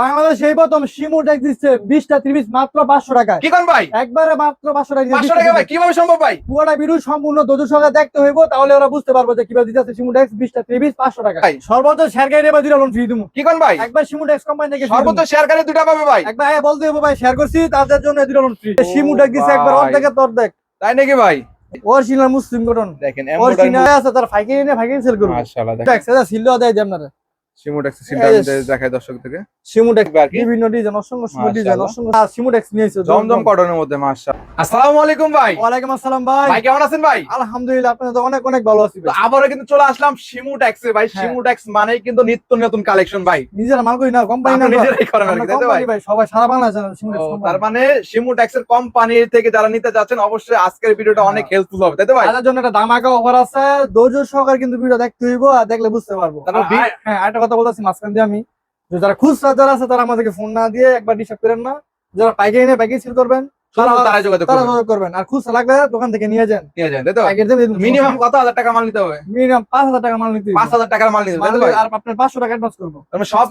বাংলাদেশ এই প্রথম শিমু ট্যাক্স দিচ্ছে বিশটা ত্রিশ মাত্র পাঁচশো টাকায়। কি ভাই? একবারে মাত্র পাঁচশো টাকা পাঁচশো টাকা ভাই কীভাবে সম্ভব ভাই? পুরোটা ভিডিও সম্পূর্ণ দোজোর সঙ্গে দেখতে হইব তাহলে ওরা বুঝতে পারব যে কীভাবে দিতে আছে শিমু ট্যাক্স বিশটা ত্রিশ পাঁচশো টাকা। সর্বোচ্চ শেয়ার গাড়ি এবার দুটা লোন ফ্রি দিব কি কোন ভাই? একবার শিমু ট্যাক্স কোম্পানি থেকে সর্বোচ্চ। শেয়ার দুটা পাবে ভাই। একবার হ্যাঁ বলতে হইব ভাই শেয়ার করছি তাদের জন্য দুটা লোন ফ্রি শিমু ট্যাক্স দিচ্ছে একবার ভাই। অর্ধেকের তো অর্ধেক তাই নাকি ভাই? অরিজিনাল মুসলিম গঠন দেখেন অরিজিনাল আছে তার ফাইকিং নিয়ে ফাইকিং সেল করব। মাশাআল্লাহ দেখেন। এটা সিলও দেয় আপনারা। সিমুটেক্স সিলটা Yes. দর্শক থেকে। শিমু আর কি? বিভিন্ন ডিজাইন অসংখ্য অসংখ্য ডিজাইন অসংখ্য আর নিয়েছে জমজম কটনের মধ্যে মাশাআল্লাহ। আসসালামু আলাইকুম ভাই। ওয়ালাইকুম আসসালাম ভাই। ভাই কেমন আছেন ভাই? আলহামদুলিল্লাহ তো অনেক অনেক ভালো আছি ভাই। আবারও কিন্তু চলে আসলাম শিমু ভাই। হ্যাঁ। কিন্তু নিত্য নতুন কালেকশন ভাই। নিজের মাল করি না কোম্পানি না নিজেরাই করেন আর কি, ভাই? ভাই সবাই সারা বাংলা জানে শিমু ট্যাক্স তার কোম্পানি মানে কোম্পানি থেকে যারা নিতে যাচ্ছেন অবশ্যই আজকের ভিডিওটা অনেক হেল্পফুল হবে তাই তো ভাই? তাদের জন্য একটা দামাকা অফার আছে। ধৈর্য সহকারে কিন্তু ভিডিও দেখতে হইব আর দেখলে বুঝতে পারব। হ্যাঁ কথা বলতেছি মাঝখান দিয়ে আমি। যে যারা খুচরা যারা আছে তারা আমাদেরকে ফোন না দিয়ে একবার ডিস্টার্ব করেন না। যারা পাইকারি নিয়ে পাইকারি সেল করবেন তারা যোগাযোগ করবেন। আর খুচরা লাগলে দোকান থেকে নিয়ে যান। নিয়ে যান তাই তো? পাইকারি দিয়ে মিনিমাম কত হাজার টাকা মাল নিতে হবে? মিনিমাম পাঁচ হাজার টাকা মাল নিতে পাঁচ হাজার টাকার মাল নিতে আর আপনার পাঁচশো টাকা অ্যাডভান্স করব। মানে সব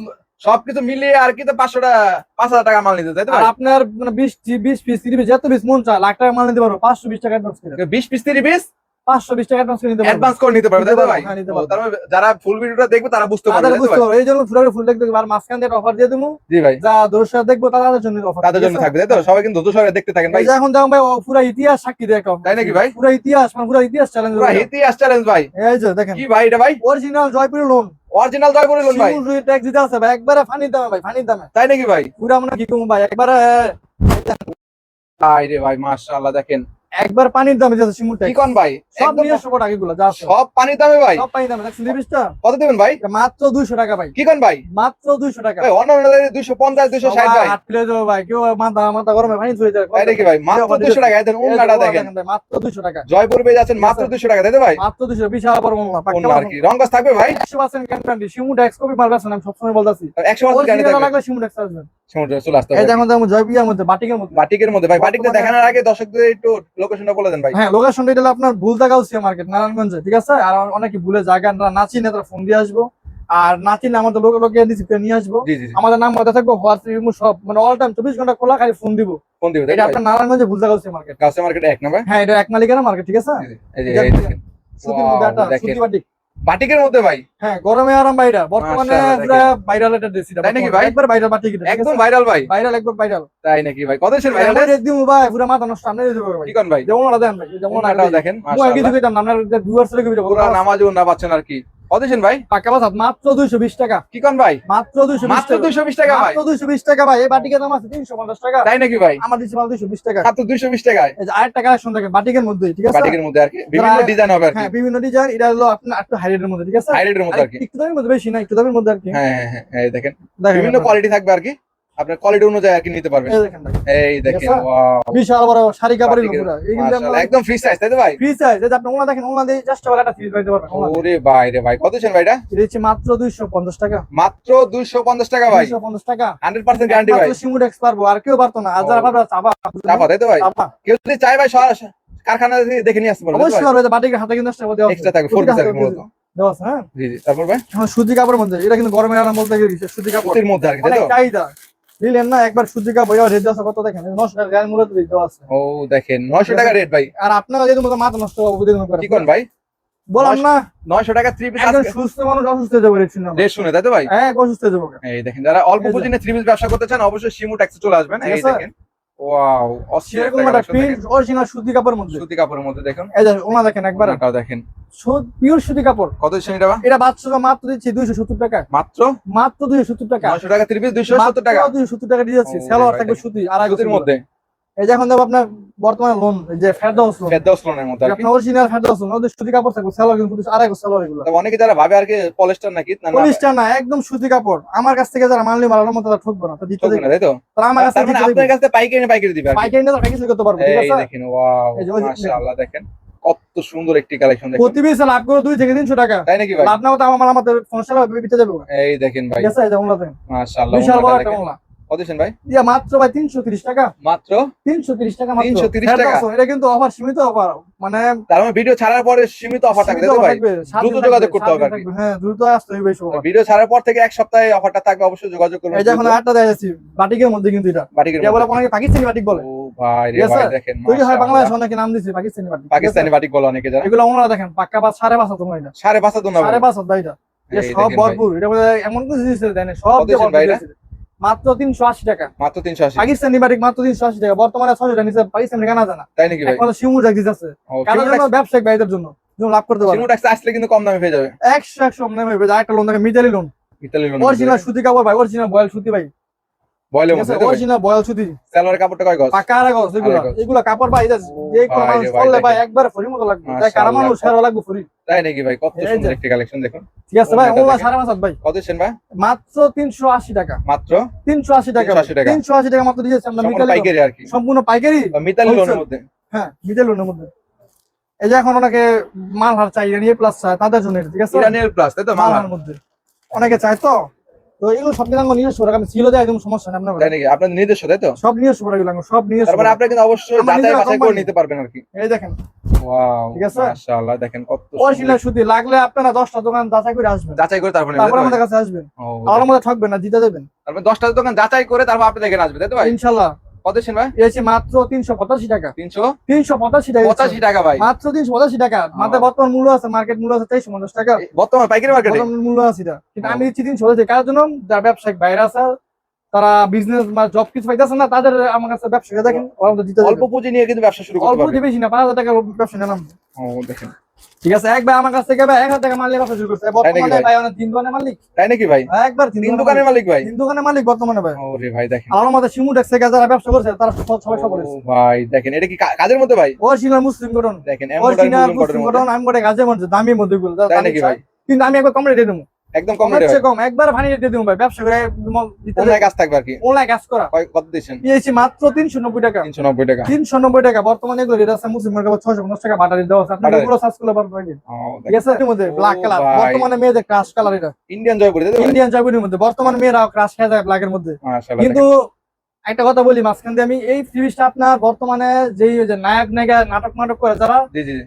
সবকিছু মিলিয়ে আর কি তো পাঁচশো টাকা পাঁচ হাজার টাকা মাল নিতে তাই তো আপনার মানে বিশ বিশ পিস তিরিশ যত পিস মন চায় লাখ টাকা মাল নিতে পারব পাঁচশো বিশ টাকা অ্যাডভান্স করে। বিশ পিস তিরিশ পিস? পাঁচশো বিশ টাকা অ্যাডভান্স করে নিতে পারব। অ্যাডভান্স করে নিতে পারবে তাই ভাই? পারব, হ্যাঁ, মানে যারা ফুল ভিডিওটা দেখবে তারা বুঝতে পারবে বুঝতে? পারব। এই জন্য ফুল দেখতে আর দিয়ে অফার দিয়ে দেবো জি ভাই। যা দর্শক দেখব তাদের জন্য অফার তাদের জন্য থাকবে তাই তো? সবাই কিন্তু দেখতে থাকেন ভাই। এই এখন দেখুন ভাই পুরো ইতিহাস সাক্ষী offer। তাই নাকি ভাই? পুরো ইতিহাস মানে পুরো ইতিহাস চ্যালেঞ্জ পুরো ইতিহাস চ্যালেঞ্জ ভাই। এই যে দেখেন। কি ভাই এটা ভাই? অরিজিনাল জয়পুরি লোন অরিজিনাল জয় করে ভাই। ট্যাক্স দিতে আছে ভাই একবারে ফানির দামে ভাই ফানির দামে। তাই নাকি ভাই? পুরো আমরা কি কম ভাই একবারে রে ভাই মাশাআল্লাহ দেখেন। একবার পানির দামে দিতে শিমুল কি কোন ভাই সব একদম নিয়ে সব টাকাগুলো যা সব পানির দামে ভাই। সব পানির দামে দেখছেন লিপিসটা কত দেবেন ভাই? মাত্র 200 টাকা ভাই। কি কোন ভাই? মাত্র 200 টাকা। ভাই অন্য অন্য দুইশো পঞ্চাশ দুইশো ষাট ভাই। হাত ফেলে দেবো ভাই কেউ মাথা মাথা গরমে পানি ধুয়ে যায় তাই নাকি ভাই মাত্র দুইশো টাকা দেখেন উন্নাটা দেখেন। ভাই, মাত্র 200 টাকা। জয়পুর পেয়ে যাচ্ছেন মাত্র দুইশো টাকা তাই ভাই? মাত্র 200 বিশাল বড় মামলা অন্য আর কি রঙ্গস থাকবে ভাই? 100% গ্যারান্টি শিমু ট্যাক্স কপি মাল বেছেন আমি সবসময় বলতাছি। একশো পার্সেন্ট গ্যারান্টি Original থাকবে। শিমু ট্যাক্স আসবে। সমুদ্রে চলে আসতে এই দেখুন দেখুন জয়পিয়ার মধ্যে বাটিকের মধ্যে। বাটিকের মধ্যে ভাই বাটিকটা দেখানোর আগে দর্শকদের একটু লোকেশনটা বলে দেন ভাই। হ্যাঁ লোকেশনটা এটা আপনার মার্কেট নারায়ণগঞ্জে ঠিক আছে? আর অনেকে ভুলে জায়গা না তারা ফোন দিয়ে আসব। আর নাচি না আমাদের লোকে লোকে নিয়ে আসব। আমাদের নাম কথা থাকব হোয়াটসঅ্যাপ ইমো সব মানে অল টাইম চব্বিশ ঘণ্টা খোলা খালি ফোন দিব। ফোন দিবে এটা? আপনার নারায়ণগঞ্জে ভুলতা গাউসিয়া মার্কেট মার্কেট এক হ্যাঁ এটা এক মালিকানা মার্কেট ঠিক আছে। এই যে দেখেন। বাটিকের মধ্যে ভাই? হ্যাঁ গরমে আরাম বাইরা বর্তমানে ভাইরাল এটা ড্রেস তাই নাকি ভাই? একবার ভাইরাল বাটিক একদম ভাইরাল ভাই। ভাইরাল একবার ভাইরাল তাই নাকি ভাই? কত সের ভাইরাল ভাইরাল একদম ভাই পুরো মাথা নষ্ট ভাই। কোন ভাই? যেমন ওরা দেন ভাই যেমন ওরা দেখেন কিছু মাশাআল্লাহ। কইতাম না আপনার ভিউয়ার্স রে কইতাম পুরো নামাজ না পাচ্ছেন আর কি। সেন ভাই? পাকা বাসাত মাত্র 220 টাকা। কি কোন ভাই? মাত্র 220 মাত্র টাকা। দুইশো বিশ টাকা ভাই। মাত্র 220 টাকা ভাই। এই বাটিকের দাম আছে 350 টাকা। তাই নাকি ভাই? আমার মাত্র 220 টাকা। মাত্র দুইশো বিশ টাকায়। এই যে আট টাকা শুন দেখেন বাটিকের মধ্যে ঠিক আছে? বাটিকের মধ্যে আর কি। বিভিন্ন ডিজাইন হবে আর কি। হ্যাঁ বিভিন্ন ডিজাইন এটা হলো আপনার একটু হাইলাইটের মধ্যে ঠিক আছে? হাইলাইটের মধ্যে আর কি। একটু দামের মধ্যে বেশি না একটু দামের মধ্যে আর কি। হ্যাঁ হ্যাঁ হ্যাঁ এই দেখেন। বিভিন্ন কোয়ালিটি থাকবে আর কি। আপনার কোয়ালিটি অনুযায়ী কি নিতে পারবেন। এই দেখেন বিশাল বড় শাড়ি কাপড়ের একদম ফ্রি সাইজ তাই তো ভাই? ফ্রি সাইজ এই যে আপনি ওনা দেখেন ওনা দিয়ে জাস্ট একটা ফ্রি পাইতে পারবেন ওরে ভাই রে ভাই কত ভাইটা এটা? হচ্ছে মাত্র 250 টাকা। মাত্র দুইশো পঞ্চাশ টাকা ভাই। 250 টাকা। হান্ড্রেড পার্সেন্ট গ্যারান্টি ভাই। মাত্র সিমুড এক্স পারব আর কেউ পারতো না। চাপা। চাপা তাই তো ভাই? কেউ যদি চাই ভাই কারখানা থেকে দেখে নিয়ে আসতে পারবে অবশ্যই পারবে হাতে কিন্তু extra দেওয়া। এক্সট্রা থাকবে ফোর মূলত। দেওয়া হ্যাঁ? জি জি তারপর ভাই? সুতি কাপড়ের মধ্যে। এটা কিন্তু গরমের আরাম বলতে গেলে সুতি কাপড়। সুতির মধ্যে আর কি তাই তো? দিলেন না একবার সুজিকা বইয়া রেট আছে কত দেখেন? 900 টাকা গায়ের মূল্য দেওয়া আছে। ও দেখেন নয়শো টাকা রেট ভাই। আর আপনারা যেহেতু মতো মাথা নষ্ট হবে না কি কোন ভাই? বললাম না। নয়শো টাকা থ্রি পিস আজকে সুস্থ মানুষ অসুস্থ হয়ে যাবে রেট শুনে রেট শুনে তাই তো ভাই? হ্যাঁ অসুস্থ হয়ে যাব। এই দেখেন যারা অল্প। পুঁজি নিয়ে থ্রি পিস ব্যবসা করতে চান অবশ্যই শিমু ট্যাক্সে চলে আসবেন। এই দেখেন। ওয়াও সেরকম একটা। প্রিন্ট অরিজিনাল সুতি কাপড়ের মধ্যে। সুতি কাপড়ের মধ্যে দেখুন। এই ওনা দেখেন একবার। ওনাটাও দেখেন। পিওর সুতি কাপড়। কত শ্রেণীটা এটা এটা বাচ্চাকে মাত্র দিচ্ছি দুইশো সত্তর টাকা। মাত্র? মাত্র দুইশো সত্তর টাকা। নয়শো টাকা থ্রি পিস দুইশো সত্তর টাকা? দুইশো সত্তর টাকা দিয়ে যাচ্ছি। ও, সালোয়ার থাকবে সুতি আর আগের মধ্যে? এই যে এখন দেখো আপনার বর্তমানে লোন যে ফেরদাউস লোন ফেরদাউস লোনের আপনার অরিজিনাল ফেরদাউস লোন ওদের সুতি কাপড় থাকবে সালোয়ার কিন্তু আড়াই গো সালোয়ার এগুলো। তবে অনেকে যারা ভাবে আর কি পলিস্টার নাকি না, না, পলিশটা না একদম সুতি কাপড়। আমার কাছ থেকে যারা মানলি মালানোর মতো তারা ঠকবো না তো দিতে না, তাই তো? তারা আমার কাছ থেকে মানে আপনার দেবে। কাছে পাইকারি পাইকারি দিবে পাইকারি তারা পাইকারি করতে পারবে ঠিক আছে? দেখেন ওয়াও মাশাআল্লাহ দেখেন। কত সুন্দর একটি কালেকশন দেখেন। প্রতি পিসে লাভ করে দুই থেকে তিনশো টাকা। তাই নাকি ভাই? লাভ না হতো আমার আমাদের ফোন সারা বিতে যাবে। এই দেখেন ভাই। ঠিক আছে এই যে মাশাআল্লাহ বিশাল বড় একটা কত দিচ্ছেন ভাই? ইয়া মাত্র ভাই তিনশো তিরিশ টাকা। মাত্র টাকা মাত্র। 330 হ্যাঁ, টাকা? এটা কিন্তু অফার সীমিত অফার মানে তার মানে ভিডিও ছাড়ার পরে সীমিত অফার থাকবে তো ভাই? দ্রুত যোগাযোগ করতে হবে হ্যাঁ দ্রুত আসতে হবে এই ভিডিও ছাড়ার পর থেকে এক সপ্তাহে অফারটা অবশ্যই যোগাযোগ করবেন। এই যে এখন আটটা দেয় যাচ্ছি বাটিকের মধ্যে কিন্তু এটা। বাটিকের এটা বলে অনেকে পাকিস্তানি বাটিক বলে। ও ভাই রে ভাই দেখেন তৈরি হয় বাংলাদেশ অনেকে নাম পাকিস্তানি বাটিক। পাকিস্তানি বাটিক বলো অনেকে যারা। এগুলো ওনারা দেখেন পাক্কা পাঁচ সাড়ে পাঁচ এটা। সাড়ে হাজার সাড়ে এটা। সব ভরপুর। এটা এমন কিছু জিনিস দেয় না, সব ভাই। মাত্র তিনশো আশি টাকা। মাত্র তিনশো আশি। পাকিস্তানি বাটিক মাত্র তিনশো আশি টাকা। বর্তমানে ছশো টাকা নিচে পাকিস্তানি কেনা যায় তাই নাকি একমাত্র শিমুর আছে। ব্যবসায়িক ভাইদের জন্য। লাভ করতে আসলে কিন্তু কম দামে পেয়ে যাবে। একশো একশো নেমে একটা লোন থাকে Mitali lawn Italy lawn original সুতি কাপড় ভাই অরিজিনাল বয়েল সুতি ভাই। বয়লের মধ্যে তাই তো ভাই? অরিজিনাল বয়েল সুতি। সালোয়ারের কাপড়টা কয় গজ? পাকা আর গছ এগুলো। এগুলো কাপড় ভাই যে কোনো মানুষ রে ভাই, করলে ভাই দেখেন। একবার ফরি মতো লাগবে। তাই কারা মানুষ সেরও লাগবে ফরি। তাই নাকি ভাই? কত সুন্দর একটি কালেকশন দেখুন। ঠিক আছে ভাই ওটা ওগুলা দেখেন। সাড়ে পাঁচ হাত ভাই। কত দিচ্ছেন ভাই? মাত্র টাকা। মাত্র? টাকা। 380 টাকা। তিনশো আশি টাকা মাত্র দিয়েছে আমরা মিতালি পাইকারি আর কি। সম্পূর্ণ পাইকারি? মিতালি লোনের মধ্যে। হ্যাঁ মিতালি লোনের মধ্যে। এই যে এখন ওনাকে মাল হার চাই প্লাস চাই তাদের জন্য ঠিক আছে? প্লাস তাই তো মাল হার মধ্যে। অনেকে চায় তো? তো এগুলো সব কিছু আমার নিজস্ব আমি ছিল দেয় একদম সমস্যা নেই আপনার তাই নাকি? আপনাদের নিজস্ব তাই তো? সব নিজস্ব প্রোডাক্ট লাগবে সব নিজস্ব তারপরে আপনি কিন্তু অবশ্যই যাচাই বাছাই করে নিতে পারবেন আর কি। এই দেখেন। ওয়াও ঠিক আছে? মাশাআল্লাহ দেখেন কত অরিজিনাল সুন্দর। লাগলে আপনারা দশটা দোকান যাচাই করে আসবেন। যাচাই করে তারপরে তারপরে আমাদের কাছে আসবেন। আমার ঠকবেন না জিতে দেবেন। তারপরে দশটা দোকান যাচাই করে তারপর আপনি দেখেন আসবে তাই তো ভাই? ইনশাল্লাহ কত দিচ্ছেন ভাই? এসে মাত্র তিনশো পঁচাশি টাকা। তিনশো? তিনশো পঁচাশি টাকা পঁচাশি টাকা ভাই। মাত্র তিনশো পঁচাশি টাকা। মাত্র বর্তমান মূল্য আছে মার্কেট মূল্য আছে তেইশশো পঞ্চাশ টাকা। বর্তমান পাইকারি মার্কেটে মূল্য আছে কিন্তু আমি দিচ্ছি তিনশো পঁচাশি কার জন্য? যারা ব্যবসায়িক বাইরে আছে তারা বিজনেস বা জব কিছু পাইতেছে না তাদের আমার কাছে ব্যবসা দেখেন অল্প পুঁজি নিয়ে কিন্তু ব্যবসা শুরু করতে অল্প পারবে। বেশি না পাঁচ হাজার টাকা ব্যবসা ও দেখেন। ঠিক আছে একবার আমার কাছ থেকে ভাই এক হাজার টাকা মালিক ব্যবসা শুরু করছে। বর্তমানে ভাই? ভাই অনেক তিন দোকানের মালিক। তাই নাকি ভাই? একবার তিন দোকানের মালিক ভাই? তিন দোকানের মালিক বর্তমানে ভাই। ওরে ভাই দেখেন। আমার মতে শিমু ট্যাক্স যারা ব্যবসা করছে তারা সব- সবাই ভাই দেখেন এটা কি কাজের মধ্যে ভাই? অরিজিনাল মুসলিম গঠন দেখেন অরিজিনাল মুসলিম গঠন আমি গোটে কাজের মধ্যে। দামি মধ্যে গুলো তাই নাকি ভাই? কিন্তু আমি একবার কম রেটে দেবো। একদম কম রেটে কম একবার ভানি রেটে দিমু ভাই ব্যবসা করে অনলাইন কাজ থাকবে আর কি। অনলাইন কাজ করা। কত দিছেন পেয়েছি মাত্র তিনশো নব্বই টাকা। তিনশো নব্বই টাকা। তিনশো নব্বই টাকা। বর্তমানে এগুলো রেট আছে মুসলিম মার্কেট ছয়শো পঞ্চাশ টাকা বাটারি দেওয়া আছে। আপনি পুরো সার্চ করলে পারবেন। ঠিক আছে এর মধ্যে ব্ল্যাক কালার বর্তমানে মেয়েদের ক্রাশ কালার এটা। ইন্ডিয়ান জয় করে তাই তো ভাই? ইন্ডিয়ান জয়পুরের মধ্যে। বর্তমানে মেয়েরা ক্রাশ খেয়ে যায় ব্ল্যাক এর মধ্যে। কিন্তু একটা কথা বলি মাঝখান দিয়ে আমি এই সিরিজটা আপনার বর্তমানে যেই যে নায়ক নায়িকা নাটক নাটক করে যারা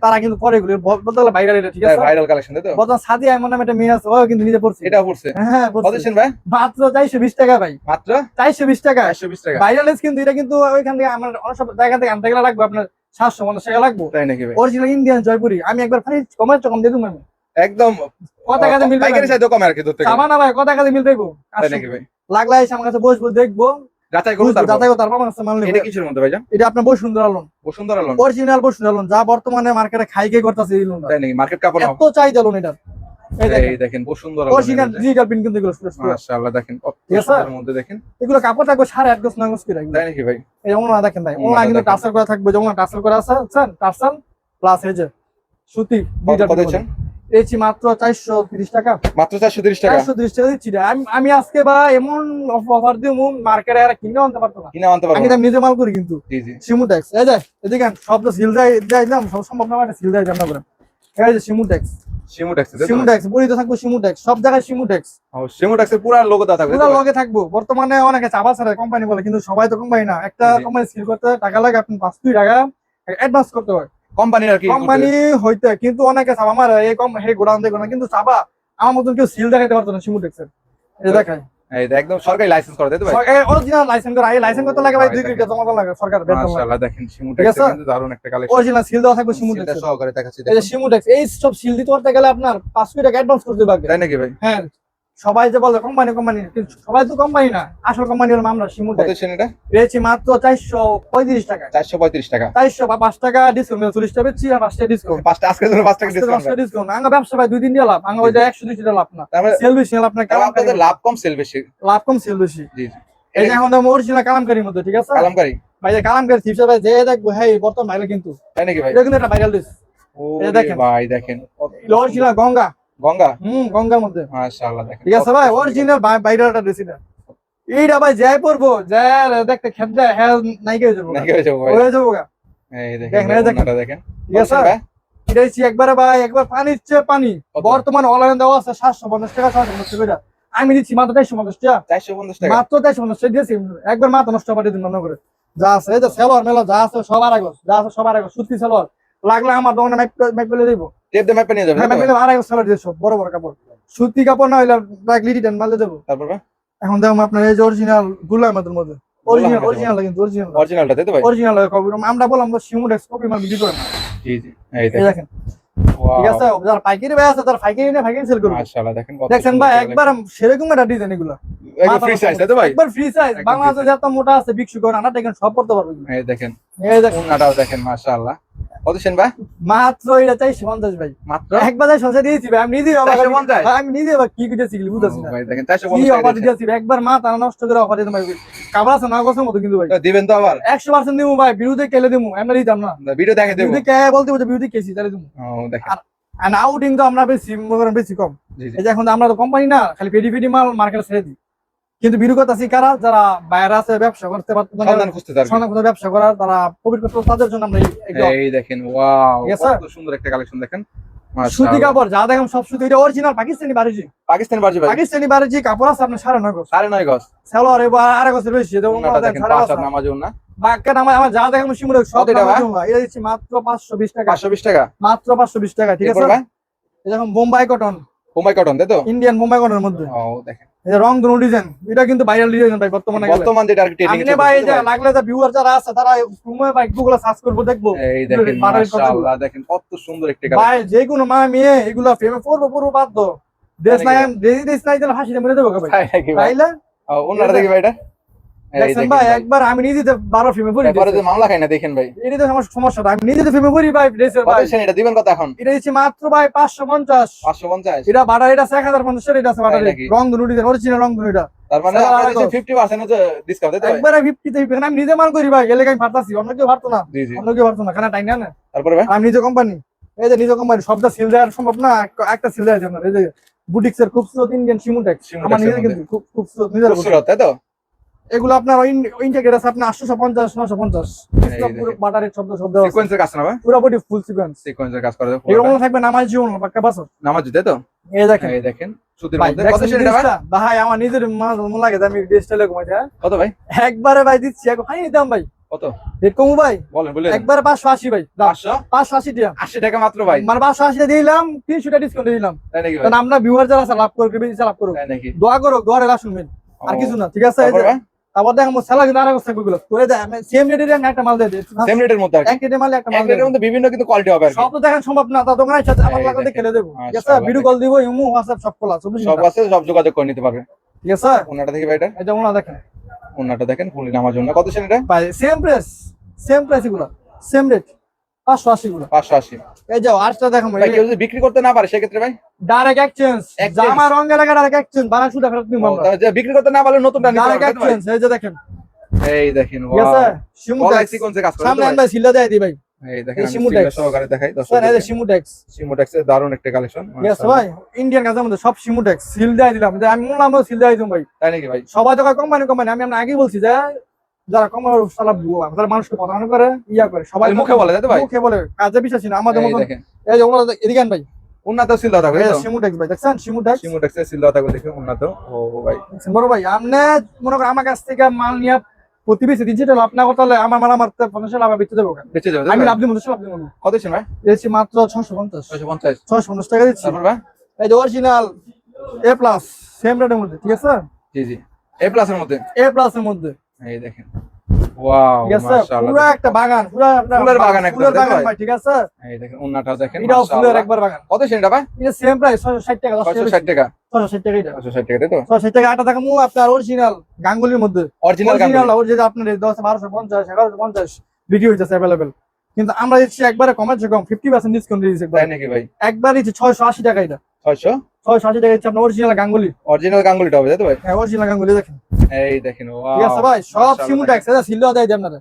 তারা কিন্তু পরে এগুলো ব- বলতে গেলে বাইরে ঠিক আছে? ভাইরাল কালেকশন তাই তো। বর্তমান সাদিয়া এমন নামে একটা মেয়ে আছে ও কিন্তু নিজে পড়ছে। এটা পড়ছে? হ্যাঁ পড়ছে। ভাই? মাত্র চারশো বিশ টাকা ভাই। মাত্র? চারশো বিশ টাকা। চারশো বিশ টাকা। ভাইরাল কিন্তু এটা কিন্তু ওইখান থেকে আমার অনেক সব জায়গা থেকে আনতে গেলে লাগবে আপনার সাতশো পঞ্চাশ টাকা লাগবে। তাই নাকি ভাই? অরিজিনাল ইন্ডিয়ান জয়পুরি আমি একবার ফানি কমার কম দিয়ে দেবো আমি। একদম কথা কাজে মিলবে পাইকারি চাইতে কম আর কি থেকে। ভাই কথা কাজে মিলবে গো। লাগলে এসে আমার কাছে বসবো দেখব। যাচাই করুন এটা কিসের মধ্যে ভাইজান এটা আপনার Bashundhara lawn Bashundhara lawn original Bashundhara lawn যা বর্তমানে মার্কেটে খাইকে করতেছে এই লোনটা তাই নাকি? মার্কেট কাপড় এত চাহিদা লোন এটা। এই দেখেন। বসুন্ধরা অরিজিনাল ডিজিটাল প্রিন্ট কিন্তু এগুলো পুরো পুরো। মাশাআল্লাহ দেখেন মধ্যে দেখেন। এগুলো কাপড় থাকবে সাড়ে আট গোছ নয় গোছ করে। তাই নাকি ভাই? এই যেমন না দেখেন ভাই ওনাটা ওনা কিন্তু দেখেন। করা থাকবে যেমন টার্সেল করা আছে প্লাস এই যে সুতি এইছি মাত্র চারশো তিরিশ টাকা। মাত্র চারশো তিরিশ টাকা? চারশো তিরিশ টাকা দিচ্ছি আমি- আজকে বা এমন অফার দিব মার্কেটে আর কিনে আনতে পারতো না। কিনে আনতে আমি নিজে মাল করি কিন্তু। জি সিমুটেক্স এই এদিকে সব তো সিল দেয় যাইলাম সব সম্ভব না সিল দেয় জানা করে এই যে সিমুটেক্স শিমু ট্যাক্সি সিমুটেক্স বলিতে থাকব সিমুটেক্স সব জায়গায় ট্যাক্সের পুরো লোগো দেওয়া থাকবে পুরো লগে থাকব। বর্তমানে অনেকে চাপা ছাড়া কোম্পানি বলে কিন্তু সবাই তো কোম্পানি না। একটা কোম্পানি সিল করতে টাকা লাগে আপনি পাঁচ কোটি টাকা অ্যাডভান্স করতে হয়। কোম্পানি আর কি কোম্পানি হইতে কিন্তু অনেকে আমার এই কম হে গোডাউন দেখো না কিন্তু চাপা আমার মতন কেউ সিল দেখাতে পারতো না সিমুটেক্সের এই দেখায় একদম সরকারি লাইসেন্স করে তাই তো ভাই? অরিজিনাল লাইসেন্স করা এই লাইসেন্স করতে লাগে ভাই দুই ভাই, জমা লাগে সরকার মাশাআল্লাহ দেখেন শিমু আছে? কিন্তু দারুণ একটা কালেকশন অরিজিনাল সিল দেওয়া থাকবে সিমুটেক্স সহকারে দেখাচ্ছি এই যে দেখুন। সিমুটেক্স এই সব সিল দিতে করতে গেলে আপনার পাঁচ কোটি টাকা অ্যাডভান্স করতে তাই নাকি ভাই? হ্যাঁ। সবাই যে বলে কোম্পানি কোম্পানি কিন্তু সবাই তো কোম্পানি না। আসল কোম্পানি হলো আমরা এটা? পেয়েছি মাত্র চারশো পঁয়ত্রিশ টাকা। চারশো পঁয়ত্রিশ টাকা। চারশো বা পাঁচ টাকা ডিসকাউন্ট চল্লিশ টাকা বেচছি আর পাঁচ টাকা ডিসকাউন্ট পাঁচটা আজকের জন্য পাঁচ টাকা ডিসকাউন্ট ডিসকাউন্ট আঙ্গা ব্যবসা ভাই দুই তিন দিয়ে লাভ আঙ্গা ওই যে একশো দুইশো লাভ না। সেল বেশি লাভ না আপনাদের লাভ কম সেল বেশি। লাভ কম সেল বেশি। জি যে এখন অরিজিনাল কালামকারীর মধ্যে ঠিক আছে? কালামকারী। ভাই যে কালামকারী চিপস ভাই যে দেখব হ্যাঁ বর্তমান ভাইরাল কিন্তু। তাই নাকি ভাই? এটা কিন্তু একটা ভাইরাল ডিস ও এই দেখেন। ভাই দেখেন। অরিজিনাল গঙ্গা। গঙ্গা? হুম গঙ্গার মধ্যে। মাশাআল্লাহ দেখেন। ঠিক আছে ভাই অরিজিনাল এইটা ভাই যাই পড়ব যাই দেখতে খেতে হ্যাঁ নাইকে হয়ে যাব। হয়ে যাব গা। এই দেখেন, দেখেন দেখেন। ঠিক আছে ভাই? একবারে ভাই একবার পানির চেয়ে পানি? বর্তমানে অনলাইন দেওয়া আছে সাতশো পঞ্চাশ টাকা ছশো পঞ্চাশ টাকা। আমি দিচ্ছি মাত্র চারশো পঞ্চাশ টাকা। চারশো পঞ্চাশ টাকা। মাত্র চারশো পঞ্চাশ টাকা দিয়েছি। একবার মাত্র নষ্ট পাঠিয়ে দিন মনে করে। যা আছে এই যে সেলর মেলো যা আছে সবার আগে যা আছে সবার আগে সুতি সেলর লাগলে আমার দোকানে পেলে দিব। টেপ দিয়ে ম্যাপে নিয়ে যাবে হ্যাঁ সেলর বড় বড় কাপড়। সুতি কাপড় না হইলে দেবো। তারপর এখন আপনার এই যে অরিজিনালগুলা আমাদের মধ্যে। অরিজিনাল অরিজিনাল কিন্তু অরিজিনাল অরিজিনালটা তাই তো ভাই? অরিজিনাল কপি আমরা বললাম তো সিমুডেক্স কপি মাল বিক্রি করে না। জি জি। এই এই দেখেন। ঠিক আছে যারা পাইকারি ভাই আছে তারা পাইকারি নিয়ে পাইকারি সেল করবে। মাশাআল্লাহ দেখেন কত দেখছেন সুন্দর ভাই একবার সেরকম একটা ডিজাইন এগুলো। একদম ফ্রি সাইজ তাই তো ভাই? একবার ফ্রি সাইজ বাংলাদেশে যত মোটা আছে বিক্সু করে আনা দেখেন সব করতে পারবে এই দেখেন। এই দেখেন। দেখেন মাশাআল্লাহ। কত সেন ভাই? মাত্র এটা পঞ্চাশ ভাই। মাত্র? একবার যাই দিয়েছি ভাই আমি নিজে আমি নিজে কি করতেছি বুঝতেছি না। ভাই দেখেন চারশো কি অফার দিতেছি একবার মা তারা নষ্ট করে অফার দিতে ভাই কাপড় আছে না গোছের মতো কিন্তু ভাই। দিবেন তো আবার? একশো পার্সেন্ট দিব ভাই বিরুদ্ধে কেলে দিব আমরা দিতাম না। ভিডিও দেখে দেবো। কে বলতে বলতে বিরুদ্ধে কেছি তাহলে দিব ও দেখেন। আর আউটিং তো আমরা বেশি কম। এই যে এখন আমরা তো কোম্পানি না খালি পেডি পেডি মাল মার্কেটে ছেড়ে দিই। কিন্তু বিরুগত আছি কারা? যারা বাইরে আছে ব্যবসা করতে পারতে ব্যবসা করার তারা করতে তাদের জন্য আমরা এই- দেখেন ওয়াও কত সুন্দর একটা কালেকশন দেখেন। সুতি কাপড় যা দেখেন সব সুতি এটা অরিজিনাল পাকিস্তানি বারিজি। পাকিস্তান বাজি পাকিস্তানি বারিজি কাপড় আছে আপনার সাড়ে নয় গজ। সাড়ে নয় গজ। সালোয়ার এবার আড়াই গজের বেশি যেমন উন্নাটা দেখেন সাড়ে পাঁচ পাঁচ হাত নামাজও না বাক্কা নামা আমার যা দেখেন শিমুরে সব এটা নামাজ ভাই? জমা। এটা দিচ্ছি মাত্র পাঁচশো বিশ টাকা। পাঁচশো বিশ টাকা? মাত্র পাঁচশো বিশ টাকা ঠিক আছে? বোম্বাই কটন বোম্বাই কটন তাই তো? ইন্ডিয়ান বোম্বাই কটনের মধ্যে। ও দেখেন। রং ধনু ডিজাইন এটা কিন্তু ভাইরাল ডিজাইন ভাই বর্তমানে বর্তমান যেটা আর কি ট্রেনিং ভাই যে লাগলে যে ভিউয়ার যারা আছে তারা ঘুমে ভাই গুগলে সার্চ করব দেখব। এই দেখেন মাশাআল্লাহ দেখেন কত সুন্দর একটা কালেকশন ভাই যে কোনো মা মেয়ে এগুলো ফেমে পড়ব পড়ব বাধ্য দেশ নাই দেশ নাই তাহলে হাসিতে মেরে দেবো ভাই? ভাই? তাইলে? ওনারা দেখি ভাই এটা। এই দেখছেন ভাই ভাই। একবার আমি নিজে তো বারো ফেমে পড়ি এরপরে যে মামলা খাই না দেখেন ভাই। এটা তো আমার আমি নিজে তো ফেমে পড়ি ভাই ড্রেসের ভাই। সেন এটা দিবেন কত এখন? এটা দিচ্ছি মাত্র ভাই পাঁচশো পঞ্চাশ। পাঁচশো পঞ্চাশ? এটা আছে রং অরিজিনাল রং তার মানে ডিসকাউন্ট আমি নিজে মান করি ভাই এলে আমি অন্য কেউ পারতো না। অন্য কেউ পারতো না টাইম না? তারপরে ভাই? আমি নিজে কোম্পানি এই যে নিজে কোম্পানি সবটা সিল দেওয়ার সম্ভব না একটা সিল দেওয়া আপনার এই যে বুটিক্স এর খুবসুরত ইন্ডিয়ান সিমুটেক্স আমার নিজে কিন্তু খুব নিজের তাই তো? এগুলো আপনার ইন্টিগ্রেট আছে আপনার আটশো পঞ্চাশ নশো পঞ্চাশ। বাটারের শব্দ শব্দ সিকোয়েন্সের কাজ না ভাই? পুরো বডি ফুল সিকোয়েন্স সিকোয়েন্সের কাজ করে মনে থাকবে নামাজ জীবন পাক্কা বাসর নামাজ তাই তো? এই দেখেন। এই দেখেন। ভাই ভাই? ভাই আমার নিজের মনে লাগে আমি ডিজিটালে ঘুমাইছি হ্যাঁ? কত ভাই? একবারে ভাই দিচ্ছি এক হাই দাম ভাই। কত? রেট কমু ভাই? বলেন বলেন। একবারে পাঁচশো আশি ভাই। টাকা টাকা মাত্র ভাই। মানে টাকা দিলাম তিনশো টাকা ডিসকাউন্ট দিলাম। তাই নাকি কারণ আমরা ভিউয়ার যারা আছে লাভ করবে বেশি লাভ তাই নাকি? দোয়া করো দোয়ারে আর কিছু না ঠিক আছে? তারপর যে- ভাই তারপর দেখো মোর স্যালারি না রাখো থাকবে গুলো করে দেয় সেম রেটের একটা মাল দিয়ে দিই সেম রেটের মধ্যে আর এক রেটের মাল একটা মাল রেটের মধ্যে বিভিন্ন কিন্তু কোয়ালিটি হবে সব তো দেখেন সম্ভব না তার দোকানের সাথে আমার লাগাতে খেলে দেবো। ঠিক আছে ভিডিও কল দিব ইমো হোয়াটসঅ্যাপ সব খোলা সব আছে সব যোগাযোগ করে নিতে পারবে। ঠিক আছে ওনাটা দেখি ভাই এটা ওনা দেখেন। ওনাটা দেখেন ফুলি নামার জন্য। কত সেন এটা? সেম প্রাইস সেম প্রাইস এগুলো সেম রেট পাঁচশো আশি গুলো। পাঁচশো আশি। এই যে আটটা দেখো ভাই কেউ যদি বিক্রি করতে না পারে সেক্ষেত্রে ভাই? Direct exchange Exchange। জামা রঙের লাগে ডাইরেক্ট এক্সচেঞ্জ বানা সুদা ফেরত নিব আমরা। বিক্রি করতে না পারলে নতুনটা নিতে ডাইরেক্ট পারবে তাই তো ভাই? এক্সচেঞ্জ এই যে দেখেন। এই দেখেন ঠিক আছে? শিমু গলায় ট্যাক্স সিকোয়েন্সে কাজ করে সামনে তাই সিলা দেয় দি ভাই? এই দেখেন ট্যাক্স। সহকারে দেখাই দর্শক স্যার এই যে শিমু ট্যাক্স সিমোটেক্সের দারুণ একটা কালেকশন ভাই? ইন্ডিয়ান কাজের মধ্যে সব ট্যাক্স সিল দেয় দিলাম। আমি আমরা সিল ভাই। তাই নাকি ভাই? সবাই তো কোম্পানি কোম্পানি? আমি আমরা আগেই বলছি যে যারা কোম্পানি সালা ভুয়া তারা মানুষকে প্রতারণা করে ইয়া করে সবাই মুখে বলে তাই ভাই? মুখে বলে কাজে বিশ্বাসী না আমাদের দেখেন। এই যে ওনারা এদিকে ভাই। উন্নত সিল দাও এই শিমু ভাই দেখছেন? শিমু সিল দাও থাকবে দেখে উন্নত। ও ভাই। বড় ভাই আপনি মনে করেন আমার কাছ থেকে মাল নিয়ে প্রতিবেশী ডিজিটাল লাভ না করতে হলে আমার মাল আমার পঞ্চাশ লাভ বেঁচে যাবে আমি আমি লাভ দিব দুশো লাভ দিব কত ছিল ভাই? দিয়েছি মাত্র ছশো পঞ্চাশ। ছয়শো পঞ্চাশ। ছশো পঞ্চাশ টাকা দিচ্ছি। ভাই? এই যে অরিজিনাল এ প্লাস সেম রেটের মধ্যে ঠিক আছে? জি জি। এ প্লাস এর মধ্যে? এ প্লাস এর মধ্যে। এই দেখেন। ওয়াও মাশাআল্লাহ পুরো একটা বাগান পুরো আপনার ফুলের বাগান ফুলের বাগান ভাই? ভাই ঠিক আছে? এই দেখেন উন্নাটাও দেখেন এটাও ফুলের একবার বাগান। কত সেটা ভাই? এটা সেম প্রাইস টাকা এটা। তো? আটা মু আপনার অরিজিনাল গাঙ্গুলির মধ্যে। অরিজিনাল আপনার হইতেছে কিন্তু আমরা দিচ্ছি একবারে কমেছে কম ফিফটি পার্সেন্ট ডিসকাউন্ট দিচ্ছি একবার। নাকি ভাই? একবার দিচ্ছি ছয়শো আশি টাকা এটা। ছয়শো? ছয়শো আশি টাকা দিচ্ছি আপনার অরিজিনাল গাঙ্গুলি। অরিজিনাল গাঙ্গুলিটা হবে তাই তো ভাই? হ্যাঁ অরিজিনাল গাঙ্গুলি দেখেন। এই দেখেন ঠিক আছে ভাই সব সিমু ট্যাক্স এটা সিলও দেয় দিই আপনারা।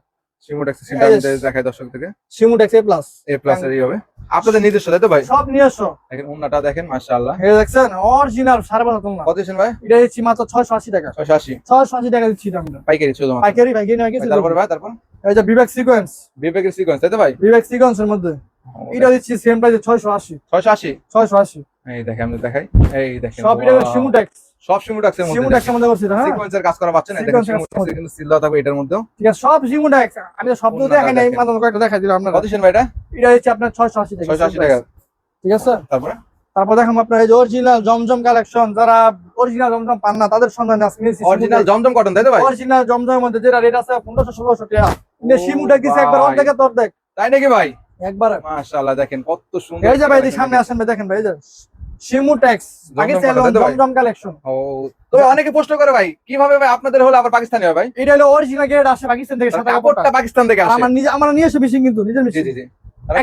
সিলটা দেখাই দর্শক থেকে। সিমু tax A plus A plus এর হবে। আপনাদের নিজস্ব তাই তো ভাই? সব এসো দেখেন উন্নাটা দেখেন মাশাআল্লাহ। এই দেখছেন অরিজিনাল সাড়ে পাঁচ হাজার না। কত দিচ্ছেন ভাই? এটা দিচ্ছি মাত্র ছয়শো আশি টাকা। ছয়শো আশি। ছয়শো আশি টাকা দিচ্ছি আমরা। পাইকারি পাইকারি পাইকারি নয় কিছু তারপর ভাই তারপর? এই যে বিবেক সিকোয়েন্স বিবেকের সিকোয়েন্স তাই তো ভাই? বিবেক সিকোয়েন্স এর মধ্যে। এটা দিচ্ছি সেম প্রাইসে ছয়শো আশি। ছয়শো আশি? ছয়শো আশি। এই দেখেন আমি দেখাই। এই দেখেন সব এটা সব সিমুটাক্সের মধ্যে সিমুটেক্সের মধ্যে হ্যাঁ। সিকোয়েন্সের কাজ করা পাচ্ছেন দেখেন সিমুটেক্স কিন্তু সিল থাকবে এটার মধ্যেও? ঠিক আছে সব সিমুটেক্স আমি তো শব্দ। মাত্র কয়েকটা দেখাই দিলাম আপনার। কত ভাই এটা? এটা হচ্ছে আপনার ছয়শো আশি টাকা 680 টাকা। ঠিক আছে? তারপরে? তারপর দেখেন আপনার এই যে অরিজিনাল জমজম কালেকশন যারা অরিজিনাল জমজম পান না তাদের সন্ধানে আজকে অরিজিনাল জমজম কটন তাই তো ভাই? অরিজিনাল জমজমের মধ্যে যেটা রেট আছে পনেরোশো ষোলোশো টাকা। কিন্তু ও সিমুটেক দিছে একবার। অর্ধেক অর্ধেক। তাই নাকি ভাই? একবার। মাশাআল্লাহ দেখেন কত সুন্দর এই যে ভাই সামনে আসেন ভাই দেখেন ভাই এই যে কালেকশন ও অনেকে প্রশ্ন করে ভাই কীভাবে ভাই আপনাদের হলো আবার পাকিস্তানি হয় ভাই? এটা হলো অরিজিনাল গ্রেড আসে পাকিস্তান থেকে সাদা কাপড়টা কাপড়টা পাকিস্তান থেকে আসে। আমার নিজে আমার নিয়ে এসে মেশিন কিন্তু নিজের জি মেশিন জি। জি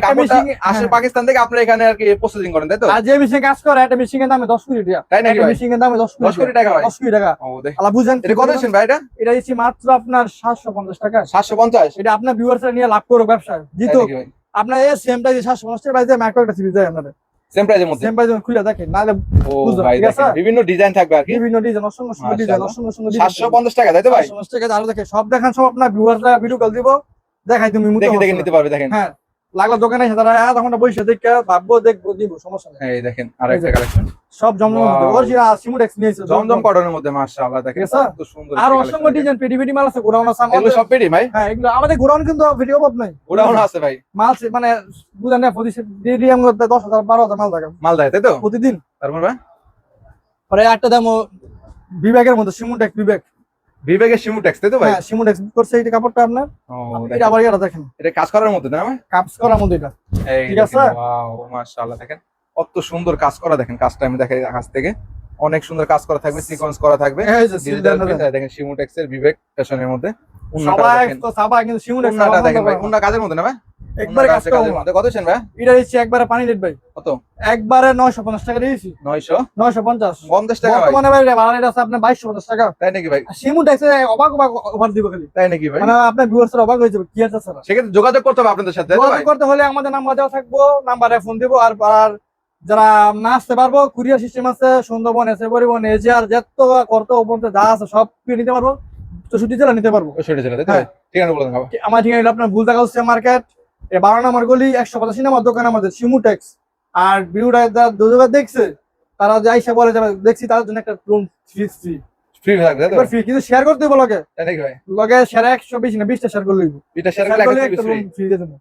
কাপড়টা আসে। পাকিস্তান থেকে আপনারা এখানে আর কি প্রসেসিং করেন তাই তো? আর যে মেশিন কাজ করে একটা মেশিনের দামে কোটি টাকা। তাই নাকি? মেশিনের দামে দশ 10 কোটি টাকা। কোটি টাকা। ও দেখ। আলা বুঝেন এটা কত দিচ্ছেন ভাই এটা? এটা দিচ্ছি মাত্র আপনার সাতশো পঞ্চাশ টাকা। 750 এটা আপনার নিয়ে লাভ করো ব্যবসায়। তাই জিতো আপনার এই সেম প্রাইসে সাতশো পঞ্চাশ টাকা একটা সিরিজ দেয় আপনাদের। সেম প্রাইজের মধ্যে? সেম প্রাইসে খুলে দেখেন নাহলে ভাই দেখেন বিভিন্ন ডিজাইন থাকবে আর কি। বিভিন্ন ডিজাইন অসংখ্য অসংখ্য ডিজাইন অসংখ্য অসংখ্য ডিজাইন 750 টাকা তাই তো ভাই? 750 টাকা আরও সব দেখান সব আপনার ভিডিও কল দিব দেখাই তুমি দেখে দেখে নিতে পারবে দেখেন। হ্যাঁ। লাগল দোকানে এসে ঘণ্টা বসে দেখে ভাববো দেখব দিব সমস্যা নেই। এই দেখেন আরেকটা কালেকশন সব. অরিজিনাল নিয়েছে জমজম কটনের মধ্যে মাশাআল্লাহ দেখেন ঠিক আছে? কত সুন্দর আর একটা অসংখ্য ডিজাইন পেটি পেটি মাল আছে গোডাউন আছে এগুলো সব পেডি ভাই? হ্যাঁ এগুলো আমাদের গোডাউন কিন্তু ভিডিও নাই। গোডাউন আছে ভাই। মাল মানে না প্রতিদিন ডিএম করতে দশ হাজার বারো হাজার মাল থাকে মালদায় তাই তো? প্রতিদিন। তারপর ভাই? পরে একটা দাম বিবেকের মধ্যে সিমুটেক্স বিবেক। বিবেকের সিমুটেক্স তাই তো ভাই? হ্যাঁ সিমুটেক্স করছে এই কাপড়টা আপনার? এটা আবার এটা দেখেন। এটা কাজ করার মধ্যে না কাজ করার মতো এটা। ঠিক আছে? ওয়াও মাশাআল্লাহ দেখেন। কত সুন্দর কাজ করা দেখেন কাজটা আমি দেখাই কাছ থেকে। অনেক সুন্দর কাজ করা থাকবে সিকোয়েন্স করা থাকবে। দেখেন শিমু সিমুটেক্স এর বিবেক ফ্যাশনের মধ্যে। সবাই তো সবাই কিন্তু সিমুটেক্স উন্নাটা দেখেন ভাই উন্না কাজের মধ্যে না ভাই? একবারে কাজ কাজের মধ্যে। কত ছেন ভাই? এটা দিচ্ছি একবারে পানি রেট ভাই। কত? একবারে নয়শো পঞ্চাশ টাকা দিয়েছি। 900 নয়শো পঞ্চাশ। 50 টাকা ভাই। বর্তমানে ভাই ভাড়া রেট আছে আপনার বাইশশো পঞ্চাশ টাকা। তাই নাকি ভাই? অবাক অবাক অফার দিব খালি। তাই নাকি ভাই? মানে আপনার অবাক হয়ে যাবে কি আছে স্যার সেক্ষেত্রে যোগাযোগ করতে হবে আপনাদের সাথে যোগাযোগ করতে হলে আমাদের নাম্বার দেওয়া থাকব নাম্বারে ফোন দিব আর আর যারা না আসতে পারব কুরিয়ার সিস্টেম আছে সুন্দরবন এসে পরিবহন এজে আর যত করতে যা আছে সব নিতে পারব। চৌষট্টি জেলা নিতে পারব। ও জেলা তো? হ্যাঁ। ঠিকানা বলে দেন আমার ঠিকানা আপনার আপনার দেখা হচ্ছে মার্কেট। এ বারো নম্বর গলি একশো পঁচাশি নম্বর দোকান আমাদের সিমু ট্যাক্স আর ভিডিওটা যারা দুজনে দেখছে তারা যাই সে বলে যাবে দেখছি তাদের জন্য একটা রুম ফ্রি ফ্রি ফ্রি থাকবে তো? ফ্রি কিন্তু শেয়ার করতে হবে লগে। লগে শেয়ার একশো বিশ না বিশটা শেয়ার করলে এটা শেয়ার করলে করে একটা রুম ফ্রি দিয়ে দেবো।